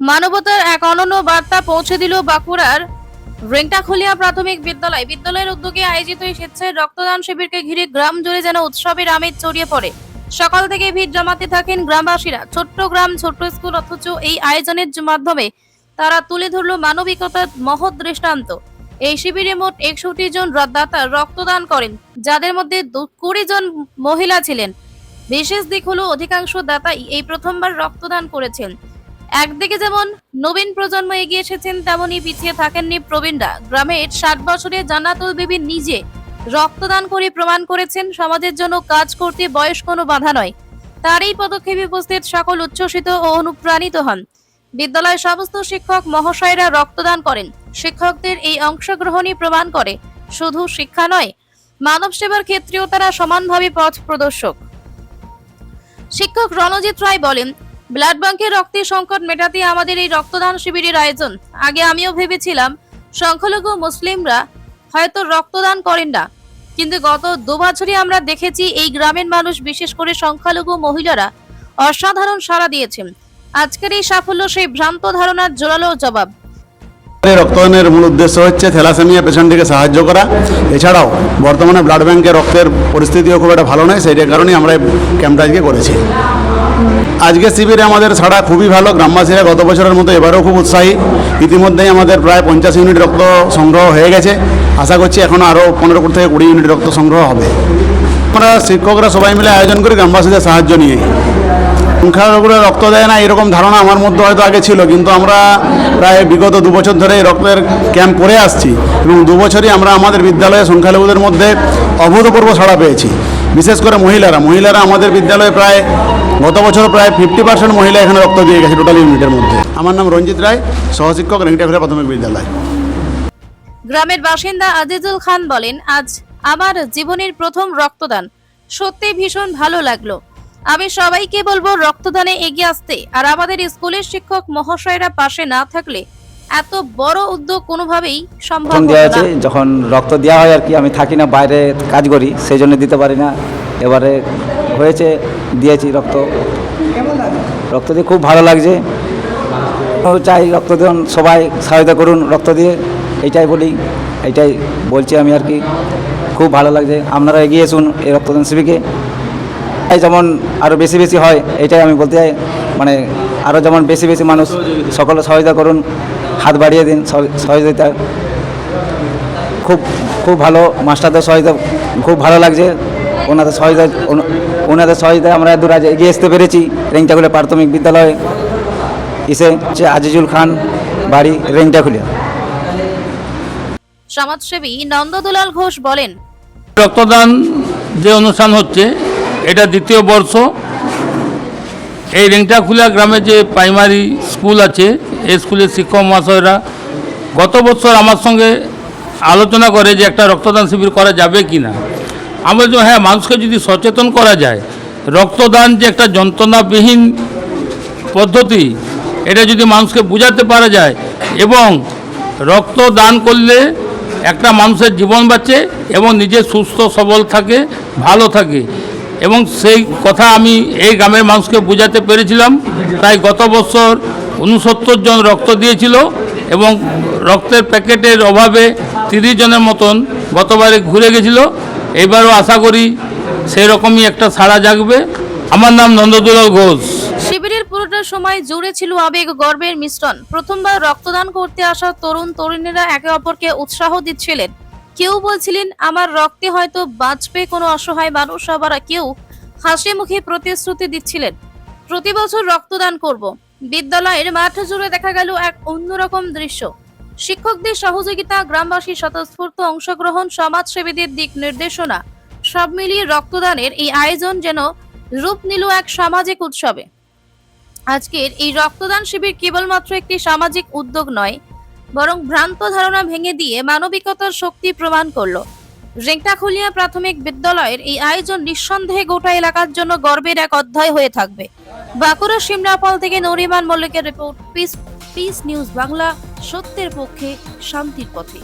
মানবতার এক অনন্য বার্তা পৌঁছে দিল বাঁকুড়ার রেংটাখলিয়া প্রাথমিক বিদ্যালয়। বিদ্যালয়ের উদ্যোগে আয়োজিত এই স্বেচ্ছায় রক্তদান শিবিরকে ঘিরে গ্রাম জুড়ে যেন উৎসবের আমেজ ছড়িয়ে পড়ে। সকাল থেকে ভিড় জমাতে থাকেন গ্রামবাসীরা। ছোট্ট গ্রাম, ছোট্ট স্কুল অথচ এই আয়োজনের মাধ্যমে তারা তুলে ধরল মানবিকতার মহৎ দৃষ্টান্ত। এই শিবিরে মোট একষট্টি জন দাতা রক্তদান করেন, যাদের মধ্যে কুড়ি জন মহিলা ছিলেন। বিশেষ দিক হলো অধিকাংশ দাতাই এই প্রথমবার রক্তদান করেছেন। একদিকে যেমন নবীন প্রজন্ম এগিয়ে এসেছেন তেমনই পিছিয়ে থাকেননি প্রবীণরা গ্রামের ষাট বছরে জান্নাতুল বিবি নিজে রক্তদান করে প্রমাণ করেছেন, সমাজের জন্য কাজ করতে বয়স কোনো বাধা নয়। তার এই পদক্ষেপে উপস্থিত সকল উচ্ছ্বসিত ও অনুপ্রাণিত হন। বিদ্যালয়ের সমস্ত শিক্ষক মহাশয়রা রক্তদান করেন। শিক্ষকদের এই অংশগ্রহণই প্রমাণ করে, শুধু শিক্ষা নয়, মানব সেবার ক্ষেত্রেও তারা সমানভাবে পথ প্রদর্শক। শিক্ষক রণজিৎ রায় বলেন ব্লাড ব্যাংকের রক্তের সংকট মেটাতে আমাদের এই রক্তদান শিবিরের আয়োজন। আগে আমিও ভেবেছিলাম, সংখ্যালঘু মুসলিমরা হয়তো রক্তদান করেন না। কিন্তু গত দু বছরে আমরা দেখেছি এই গ্রামের মানুষ, বিশেষ করে সংখ্যালঘু মহিলারা, অসাধারণ সাড়া দিয়েছেন। আজকের এই সাফল্য সেই ভ্রান্ত ধারণার জোরালো জবাব। রক্তদানের মূল উদ্দেশ্য হচ্ছে থ্যালাসেমিয়া পেশেন্টকে সাহায্য করা। এছাড়াও বর্তমানে ব্লাড ব্যাংকে রক্তের পরিস্থিতিও খুব একটা ভালো নয় সেইটার কারণেই আমরা ক্যাম্পটা আজকে করেছি। আজকে শিবিরে আমাদের ছাড়া খুবই ভালো। গ্রামবাসীরা গত বছরের মতো এবারেও খুব উৎসাহী। ইতিমধ্যেই আমাদের প্রায় পঞ্চাশ ইউনিট রক্ত সংগ্রহ হয়ে গেছে। আশা করছি এখন আরও পনেরো থেকে কুড়ি ইউনিট রক্ত সংগ্রহ হবে। আমরা শিক্ষকরা সবাই মিলে আয়োজন করি গ্রামবাসীদের সাহায্য নিয়ে। সংখ্যালঘুরা রক্ত দেয় না, এরকম ধারণা আমার মধ্যে হয়তো আগে ছিল, কিন্তু আমরা প্রায় বিগত দু বছর ধরে রক্তের ক্যাম্প করে আসছি এবং দু বছরই আমরা আমাদের বিদ্যালয়ে সংখ্যালঘুদের মধ্যে অভূতপূর্ব সাড়া পেয়েছি। বিশেষ করে মহিলারা। মহিলারা আমাদের বিদ্যালয়ে প্রায় গত বছর প্রায় ফিফটি পার্সেন্ট মহিলা এখানে রক্ত দিয়ে গেছে টোটাল ইউনিটের মধ্যে। আমার নাম রঞ্জিত রায়, সহশিক্ষক রেঙ্গটাখুলা প্রাথমিক বিদ্যালয়। গ্রামের বাসিন্দা আজিজুল খান বলেন, আজ আমার জীবনের প্রথম রক্তদান। সত্যি ভীষণ ভালো লাগল। আমি সবাইকে বলব রক্তদানে এগিয়ে আসতে। আর আমাদের স্কুলের শিক্ষক মহাশয়রা পাশে না থাকলে এত বড় উদ্যোগ কোনোভাবেই সম্ভব দেওয়া না। হয়েছে যখন রক্ত দেওয়া হয় আর কি আমি থাকি না বাইরে কাজ করি সেই জন্য দিতে পারি না। এবারে হয়েছে দিয়েছি রক্ত। রক্ত দিয়ে খুব ভালো লাগছে। ও চাই রক্ত দেন সবাই সহায়তা করুন রক্ত দিয়ে এইটাই বলি এইটাই বলছি আমি আর কি। খুব ভালো লাগছে আপনারা এগিয়ে এসুন এই রক্তদান শিবিকে এই যেমন আরও বেশি বেশি হয় এটাই আমি বলতে চাই মানে আরও যেমন বেশি বেশি মানুষ সকলে সহায়তা করুন। হাত বাড়িয়ে দিন সহ- সহযোগিতা খুব খুব ভালো মাস্টারদের সহায়তা খুব ভালো লাগছে। ওনাদের সহায়তা ওনা- ওনাদের সহায়তায় আমরা দূর আজ এগিয়ে আসতে পেরেছি রেংটাকুলে প্রাথমিক বিদ্যালয়ে। এসে হচ্ছে আজিজুল খান বাড়ি রেংটাকুলিয়া সমাজসেবী নন্দদুলাল ঘোষ বলেন রক্তদান যে অনুষ্ঠান হচ্ছে এটা দ্বিতীয় বর্ষ। এই রেংটাখুলা গ্রামে যে প্রাইমারি স্কুল আছে স্কুলের শিক্ষক মহাশয়রা গত বছর আমার সঙ্গে আলোচনা করে যে একটা রক্তদান শিবির করা যাবে কি না। আমরা যে হ্যাঁ মানুষকে যদি সচেতন করা যায়, রক্তদান যে একটা যন্ত্রণাবিহীন পদ্ধতি, এটা যদি মানুষকে বোঝাতে পারা যায় এবং রক্ত দান করলে একটা মানুষের জীবন বাঁচে এবং নিজে সুস্থ, সবল থাকে, ভালো থাকে। এবং সেই কথা আমি এই গ্রামের মানুষকে বোঝাতে পেরেছিলাম। তাই গত বছর উনসত্তর জন রক্ত দিয়েছিল এবং রক্তের প্যাকেটের অভাবে তিরিশ জনের মতন গতবারে ঘুরে গেছিল। এবারও আশা করি সেই রকমই একটা সাড়া জাগবে। আমার নাম নন্দদুলাল ঘোষ। শিবিরের পুরোটা সময় জুড়ে ছিল আবেগ, গর্বের মিশ্রণ। প্রথমবার রক্তদান করতে আসা তরুণ তরুণীরা একে অপরকে উৎসাহ দিচ্ছিলেন। কেউ বলছিলেন, আমার রক্তে হয়তো বাঁচবে কোনো অসহায় মানুষ। আবার কেউ হাসি মুখে প্রতিশ্রুতি দিচ্ছিলেন, প্রতি বছর রক্তদান করব। বিদ্যালয়ের মাঠ জুড়ে দেখা গেল এক অন্যরকম দৃশ্য। শিক্ষকদের সহযোগিতা গ্রামবাসীর স্বতঃস্ফূর্ত অংশগ্রহণ, সমাজসেবীদের দিক নির্দেশনা, সব মিলিয়ে রক্তদানের এই আয়োজন যেন রূপ নিল এক সামাজিক উৎসবে। আজকের এই রক্তদান শিবির কেবলমাত্র একটি সামাজিক উদ্যোগ নয়, বরং ভ্রান্ত ধারণা ভেঙে দিয়ে মানবিকতার শক্তি প্রমাণ করল। রেংটাখুলিয়া প্রাথমিক বিদ্যালয়ের এই আয়োজন নিঃসন্দেহে গোটা এলাকার জন্য গর্বের এক অধ্যায় হয়ে থাকবে। বাঁকুড়া সিমরাপাল থেকে নরিমান মল্লিকের report. Peace peace news Bangla, সত্যের পক্ষে, শান্তির পথে।